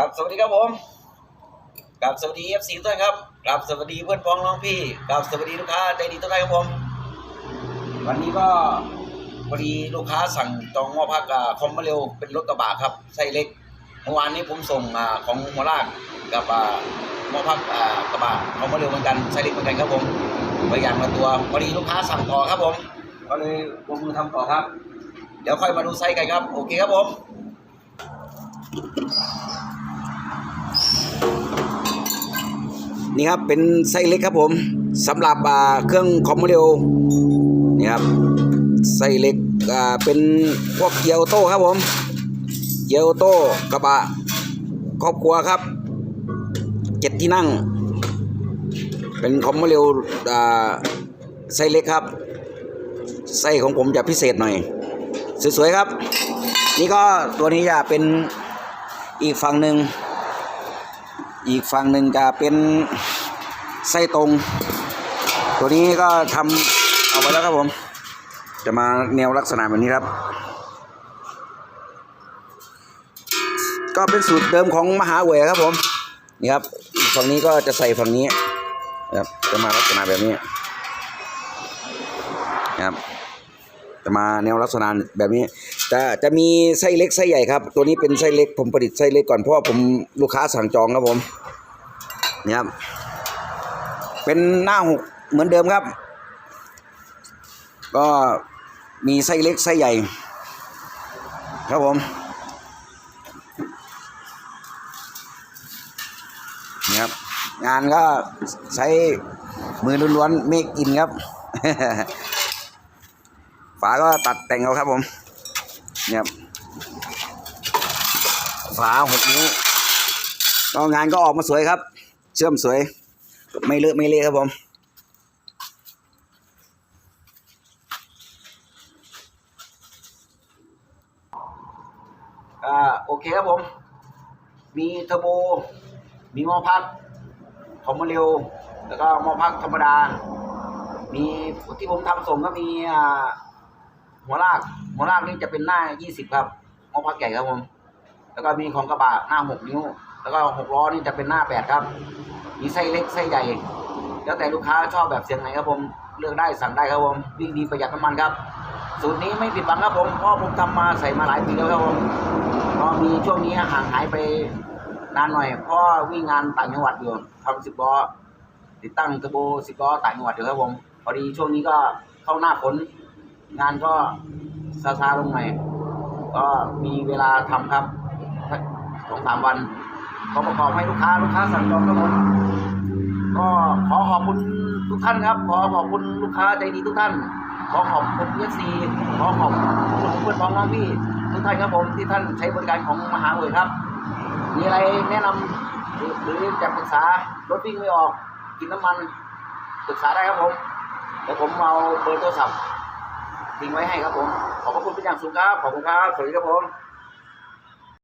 ครับสวัสดีครับผมกับสวัสดีเอฟซีทุกท่านครับกับสวัสดีเพื่อนพ้องน้องพี่กับสวัสดีลูกค้าใจดีทุกท่านครับผม วันนี้ก็พอดีลูกค้าสั่งจองหม้อพักอ่าคอมมาเร็วเป็นรถกระบะครับไส้เล็กเมื่อวานนี้ผมส่งอ่าของหัวลากกับอ่าหม้อพักอ่ากระบะคอมมาเร็วเหมือนกันไส้เล็กเหมือนกันครับผมไปอย่างละตัวพอดีลูกค้าสั่งต่อครับผมก็เลยลงมือทำต่อครับ เดี๋ยวค่อยมาดูไส้กันครับ โอเคครับผม นี่ครับเป็นไส้เล็กครับผมสำหรับเครื่องคอมโมเดลนี่ครับไส้เล็กเป็นพวกเกียร์ออโต้ครับผมเกียร์ออโต้กระบะครอบครัวครับเจ็ดที่นั่ง เป็นคอมโมเดลอ่าไส้เล็กครับไส้ของผมจะพิเศษหน่อย สวยๆครับ นี่ก็ตัวนี้จะเป็น อีกฝั่งหนึ่งอีกฝั่งหนึ่งจะเป็นไส้ตรง ตัวนี้ก็ทำเอาไว้แล้วครับผม จะมาแนวลักษณะแบบนี้ครับ ก็เป็นสูตรเดิมของมหาเวยครับผมนี่ครับฝั่งนี้ก็จะใส่ฝั่งนี้นครับจะมาลักษณะแบบนี้นะครับจะมาแนวลักษณะแบบนี้ จะจะมีไส้เล็กไส้ใหญ่ครับ ตัวนี้เป็นไส้เล็กผมผลิตไส้เล็กก่อนเพราะว่าผมลูกค้าสั่งจองครับผมนี่ครับ เป็นหน้าหกเหมือนเดิมครับ ก็มีไส้เล็กไส้ใหญ่ ครับผมนี่ครับงานก็ใช้มือล้วนๆเมกอินครับ ฝาก็ตัดแต่งเอาครับผม เนี่ยครับฝาหกนิ้วก็งานก็ออกมาสวยครับ เชื่อมสวย ไม่เลอะไม่เละครับผมอ่าโอเคครับผม มีเทอร์โบ มีหม้อพักคอมมาเร็ว แล้วก็หม้อพักธรรมดา มีที่ผมทำส่งก็มีอ่า หัวลากหัวลากนี่จะเป็นหน้า20ครับหม้อพักใหญ่ครับผมแล้วก็มีของกระบะหน้า6นิ้ว แล้วก็6ล้อนี่จะเป็นหน้า8ครับ มีไส้เล็กไส้ใหญ่ แล้วแต่ลูกค้าชอบแบบเสียงไหนครับผมเลือกได้สั่งได้ครับผมวิ่งดีประหยัดน้ำมันครับสูตรนี้ไม่ผิดหวังครับผมเพราะผมทำมาใส่มาหลายปีแล้วครับผมก็มีช่วงนี้ห่างหายไปนานหน่อยเพราะวิ่งงานต่างจังหวัดอยู่ทำสิบล้อติดตั้งเทอร์โบสิบล้อต่างจังหวัดอยู่ครับผมพอดีช่วงนี้ก็เข้าหน้าฝน งานก็ซาซาลงหน่อยก็มีเวลาทำครับสองสามวันก็ประกอบให้ลูกค้าลูกค้าสั่งจองครับผมก็ขอขอบคุณทุกท่านครับ ขอขอบคุณลูกค้าใจดีทุกท่าน ขอขอบคุณเอฟซีขอขอบคุณเพื่อนพ้องน้องพี่ทุกท่านครับผมที่ท่านใช้บริการของมหาเวยครับ มีอะไรแนะนำหรือหรือจะปรึกษารถวิ่งไม่ออกกินน้ำมันปรึกษาได้ครับผมเดี๋ยวผมเอาเบอร์โทรศัพท์ ทิ้งไว้ให้ครับผม ขอบพระคุณเป็นอย่างสูงครับ ขอบคุณครับ สวัสดีครับผม